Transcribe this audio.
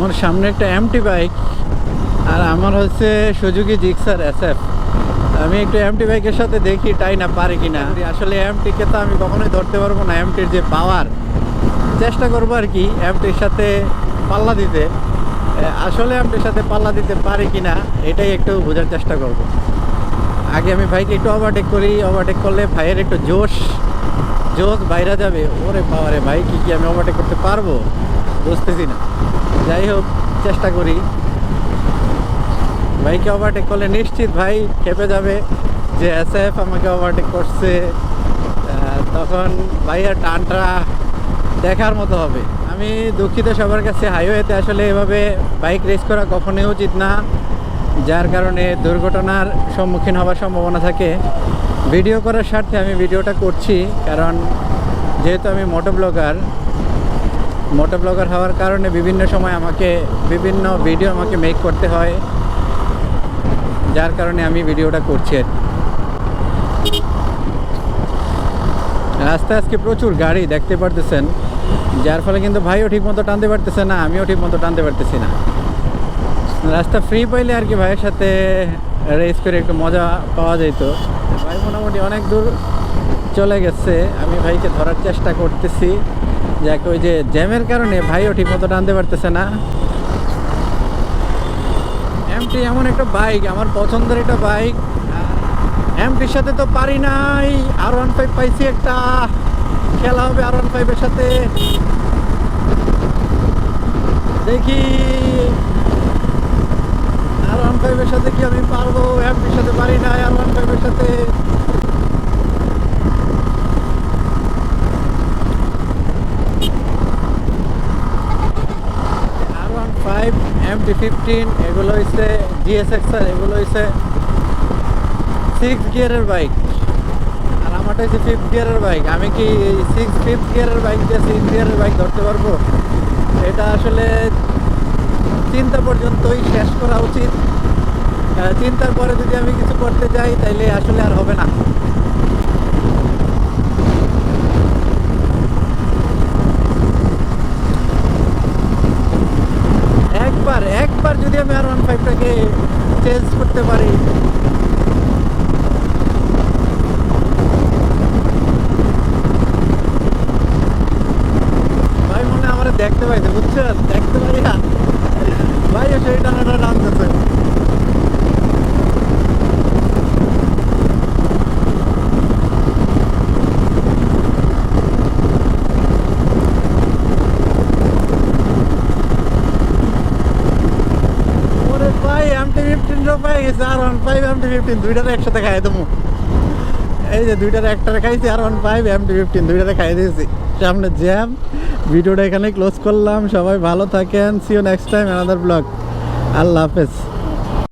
আমার সামনে একটা এমটি বাইক আর আমার হচ্ছে সুজুকি জিক্সার এসএফ আমি একটু এমটি বাইকের সাথে দেখি তাই না পারি কিনা আসলে এমটিকে তো আমি কখনোই ধরতে পারব না। এমটির যে পাওয়ার চেষ্টা করব আর কি এমটির সাথে পাল্লা দিতে। আসলে এমটির সাথে পাল্লা দিতে পারি কিনা এটাই একটু বোঝার চেষ্টা করব। আগে আমি ভাইকে একটু ওভারটেক করি। ওভারটেক করলে ভাইয়ের একটু জোশ জোশ বাইরে যাবে। ওরে পাওয়ারে ভাই কি কি আমি ওভারটেক করতে পারব? বুঝতেছি না। যাই হোক, চেষ্টা করি। ভাইকে ওভারটেক করলে নিশ্চিত ভাই খেপে যাবে যে এস এফ আমাকে ওভারটেক করছে। তখন ভাইয়ের টানটা দেখার মতো হবে। আমি দুঃখিত সবার কাছে হাইওয়েতে আসলে এভাবে বাইক রেস করা কখনোই উচিত না, যার কারণে দুর্ঘটনার সম্মুখীন হওয়ার সম্ভাবনা থাকে। ভিডিও করার স্বার্থে আমি ভিডিওটা করছি, কারণ যেহেতু আমি মোটো ব্লগার মোটো ব্লগার হওয়ার কারণে বিভিন্ন সময় আমাকে, বিভিন্ন ভিডিও আমাকে মেক করতে হয়, যার কারণে আমি ভিডিওটা করছি আর আজকে প্রচুর গাড়ি দেখতে পারতেছেন, যার ফলে কিন্তু ভাইও ঠিক মতো টানতে পারতেছে না, আমিও ঠিক মতো টানতে পারতেছি না। রাস্তা ফ্রি পাইলে আর কি ভাইয়ের সাথে রেস করে একটু মজা পাওয়া যেত ভাই মোটামুটি অনেক দূর চলে গেছে, আমি ভাইকে ধরার চেষ্টা করতেছি। যাকে, ওই যে জ্যামের কারণে ভাইও ঠিক মতো টানতে পারতেছে না। এমটি এমন একটা বাইক আমার পছন্দের একটা বাইক এমটির সাথে তো পারি নাই আর ওয়ান ফাইভ পাইছি একটা। খেলা হবে আর ওয়ান ফাইভের সাথে। দেখি। আর ওয়ান ফাইভের সাথে কি আমি পারব? এমটির সাথে পারি নাই আর ওয়ান ফাইভের সাথে আর ওয়ান এমটি ফিফটিন এগুলো হচ্ছে জিএসএক্সআর এগুলো হচ্ছে সিক্স গিয়ারের বাইক আর আমারটা হচ্ছে ফিফথ গিয়ারের বাইক আমি কি সিক্স ফিফথ গিয়ারের বাইক দিয়ে সিক্স গিয়ারের বাইক ধরতে পারব? এটা আসলে চিন্তা পর্যন্তই শেষ করা উচিত। চিন্তার পরে যদি আমি কিছু করতে যাই, তাইলে আসলে আর হবে না। একবার যদি আমি আর ওয়ান ফাইভটাকে চেঞ্জ করতে পারি। ভাই, মনে আমার দেখতে পাইতে বুঝছেন? দেখতে পাইয়া। ভাই সেই টানাটা টানতেছে ওরে ভাই ফিফটিন ফাইভ এমটি ফিফটিন একসাথে খাইয়ে এই যে R one five MT fifteen দুইটারে খাইয়ে দিয়েছি। সামনে জ্যাম ভিডিওটা এখানে ক্লোজ করলাম। সবাই ভালো থাকেন see you next time another blog আল্লাহ হাফেজ।